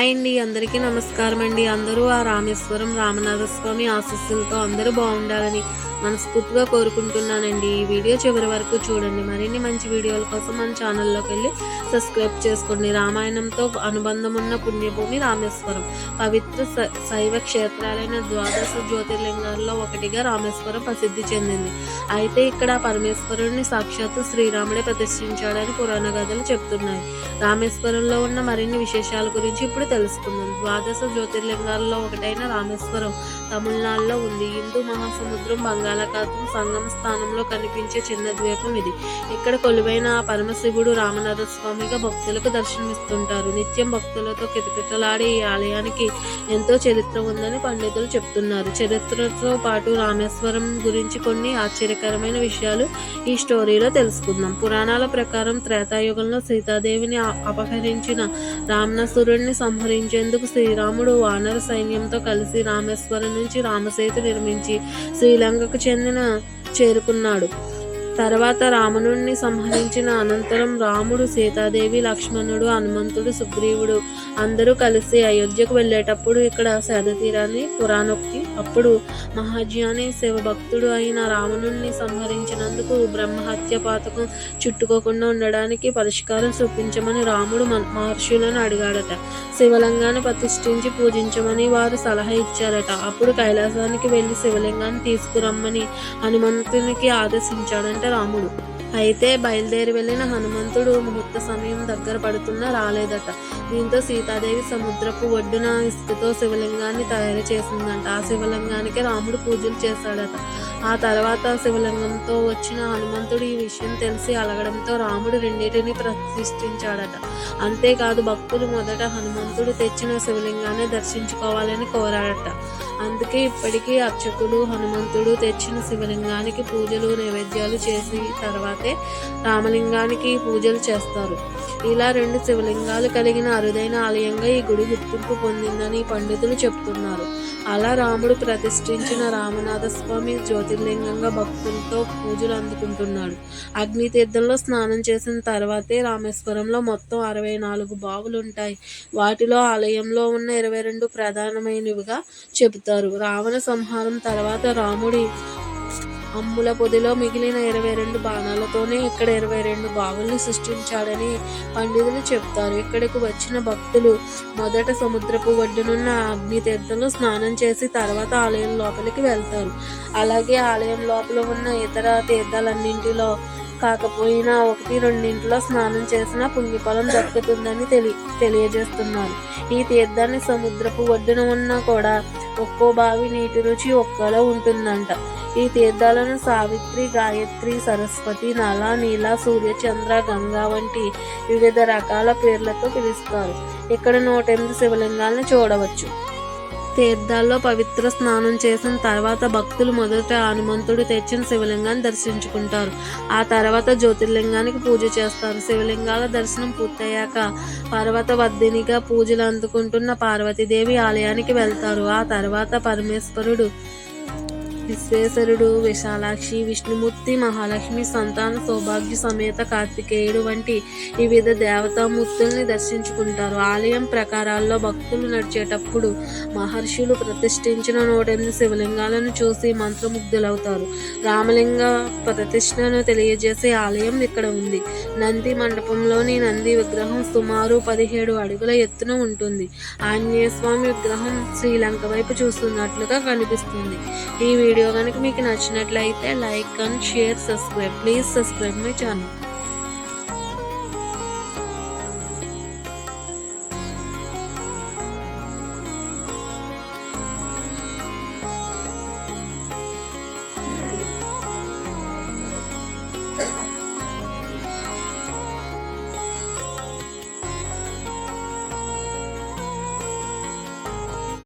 Hi అండి అందరికీ నమస్కారం అండి అందరూ ఆ రామేశ్వరం రామనాథ స్వామి ఆశీస్సులతో అందరూ బాగుండాలని మనస్ఫూర్తిగా కోరుకుంటున్నానండి. ఈ వీడియో చివరి వరకు చూడండి. మరిన్ని మంచి వీడియోల కోసం మన ఛానల్లోకి వెళ్ళి సబ్స్క్రైబ్ చేసుకోండి. రామాయణంతో అనుబంధం ఉన్న పుణ్యభూమి రామేశ్వరం. పవిత్ర శైవ క్షేత్రాలైన ద్వాదశ జ్యోతిర్లింగాల్లో ఒకటిగా రామేశ్వరం ప్రసిద్ధి చెందింది. అయితే ఇక్కడ పరమేశ్వరుడిని సాక్షాత్తు శ్రీరాముడే ప్రతిష్ఠించాడని పురాణ కథలు చెప్తున్నాయి. రామేశ్వరంలో ఉన్న మరిన్ని విశేషాల గురించి ఇప్పుడు తెలుసుకుందాం. ద్వాదశ జ్యోతిర్లింగాల్లో ఒకటైన రామేశ్వరం తమిళనాడులో ఉంది. హిందూ మహాసముద్రం బంగాళాఖాతం సంగమ స్థానంలో కనిపించే చిన్న ద్వీపం ఇది. ఇక్కడ కొలువైన పరమశివుడు రామనాథ స్వామిగా భక్తులకు దర్శనమిస్తుంటారు. నిత్యం భక్తులతో కిటకిటలాడే ఈ ఆలయానికి ఎంతో చరిత్ర ఉందని పండితులు చెప్తున్నారు. చరిత్రతో పాటు రామేశ్వరం గురించి కొన్ని ఆశ్చర్యకరమైన విషయాలు ఈ స్టోరీలో తెలుసుకుందాం. పురాణాల ప్రకారం త్రేతాయుగంలో సీతాదేవిని అపహరించిన రావణాసురుడిని సంహరించేందుకు శ్రీరాముడు వానర సైన్యంతో కలిసి రామేశ్వరం నుంచి రామసేతు నిర్మించి శ్రీలంకకు చెందిన చేరుకున్నాడు. తర్వాత రావణుణ్ణి సంహరించిన అనంతరం రాముడు సీతాదేవి లక్ష్మణుడు హనుమంతుడు సుగ్రీవుడు అందరూ కలిసి అయోధ్యకు వెళ్ళేటప్పుడు ఇక్కడ శదతీరాన్ని పురాణొక్తి అప్పుడు మహాజ్ఞాని శివభక్తుడు అయిన రావణుణ్ణి సంహరించినందుకు బ్రహ్మహత్య పాతకం చుట్టుకోకుండా ఉండడానికి పరిష్కారం చూపించమని రాముడు మహర్షులను అడిగాడట. శివలింగాన్ని ప్రతిష్ఠించి పూజించమని వారు సలహా ఇచ్చారట. అప్పుడు కైలాసానికి వెళ్ళి శివలింగాన్ని తీసుకురమ్మని హనుమంతునికి ఆదేశించాడంట రాముడు. అయితే బయలుదేరి వెళ్ళిన హనుమంతుడు ముహూర్త సమయం దగ్గర పడుతున్నా రాలేదట. దీంతో సీతాదేవి సముద్రపు ఒడ్డున ఇసుకతో శివలింగాన్ని తయారు చేసిందంట. ఆ శివలింగానికి రాముడు పూజలు చేశాడట. ఆ తర్వాత శివలింగంతో వచ్చిన హనుమంతుడు ఈ విషయం తెలిసి అలగడంతో రాముడు రెండింటిని ప్రతిష్ఠించాడట. అంతేకాదు భక్తులు మొదట హనుమంతుడు తెచ్చిన శివలింగాన్ని దర్శించుకోవాలని కోరాడట. అందుకే ఇప్పటికీ అర్చకులు హనుమంతుడు తెచ్చిన శివలింగానికి పూజలు నైవేద్యాలు చేసి తర్వాతే రామలింగానికి పూజలు చేస్తారు. ఇలా రెండు శివలింగాలు కలిగిన అరుదైన ఆలయంగా ఈ గుడి గుర్తింపు పొందిందని పండితులు చెప్తున్నారు. అలా రాముడు ప్రతిష్ఠించిన రామనాథ స్వామి జ్యోతిర్లింగంగా భక్తులతో పూజలు అందుకుంటున్నాడు. అగ్ని తీర్థంలో స్నానం చేసిన తర్వాతే రామేశ్వరంలో మొత్తం అరవై నాలుగు బావులు ఉంటాయి వాటిలో ఆలయంలో ఉన్న ఇరవై రెండు ప్రధానమైనవిగా చెబుతారు. రావణ సంహారం తర్వాత రాముడి అమ్ముల పొదిలో మిగిలిన ఇరవై రెండు బాణాలతోనే ఇక్కడ ఇరవై రెండు బావుల్ని సృష్టించాడని పండితులు చెప్తారు ఇక్కడికి వచ్చిన భక్తులు మొదట సముద్రపు ఒడ్డునున్న అగ్ని తీర్థంలో స్నానం చేసి తర్వాత ఆలయం లోపలికి వెళ్తారు. అలాగే ఆలయం లోపల ఉన్న ఇతర తీర్థాలన్నింటిలో కాకపోయినా ఒకటి రెండింటిలో స్నానం చేసిన పుణ్యఫలం దక్కుతుందని తెలి తెలియజేస్తున్నారు. ఈ తీర్థాన్ని సముద్రపు ఒడ్డున ఉన్నా కూడా ఒక్కో బావి నీటి రుచి ఒక్కోలా ఉంటుందంట. ఈ తీర్థాలను సావిత్రి గాయత్రి సరస్వతి నల నీల సూర్యచంద్ర గంగా వంటి వివిధ రకాల పేర్లతో పిలుస్తారు. ఇక్కడ నూట ఎనిమిది శివలింగాలను చూడవచ్చు. తీర్థాల్లో పవిత్ర స్నానం చేసిన తర్వాత భక్తులు మొదట హనుమంతుడు తెచ్చిన శివలింగాన్ని దర్శించుకుంటారు. ఆ తర్వాత జ్యోతిర్లింగానికి పూజ చేస్తారు. శివలింగాల దర్శనం పూర్తయ్యాక పర్వత వర్ధినిగా పూజలు అందుకుంటున్న పార్వతీదేవి ఆలయానికి వెళ్తారు. ఆ తర్వాత పరమేశ్వరుడు విశ్వేశ్వరుడు విశాలాక్షి విష్ణుమూర్తి మహాలక్ష్మి సంతాన సౌభాగ్య సమేత కార్తికేయుడు వంటి వివిధ దేవతామూర్తుల్ని దర్శించుకుంటారు. ఆలయం ప్రకారాల్లో భక్తులు నడిచేటప్పుడు మహర్షులు ప్రతిష్ఠించిన నూట ఎనిమిది శివలింగాలను చూసి మంత్రముగ్ధులవుతారు. రామలింగ ప్రతిష్టను తెలియజేసే ఆలయం ఇక్కడ ఉంది. నంది మండపంలోని నంది విగ్రహం సుమారు పదిహేడు అడుగుల ఎత్తున ఉంటుంది. ఆంజనేయ స్వామి విగ్రహం శ్రీలంక వైపు చూస్తున్నట్లుగా కనిపిస్తుంది. ఈ వీడియో కనుక మీకు నచ్చినట్లయితే like and share subscribe. Please subscribe my channel.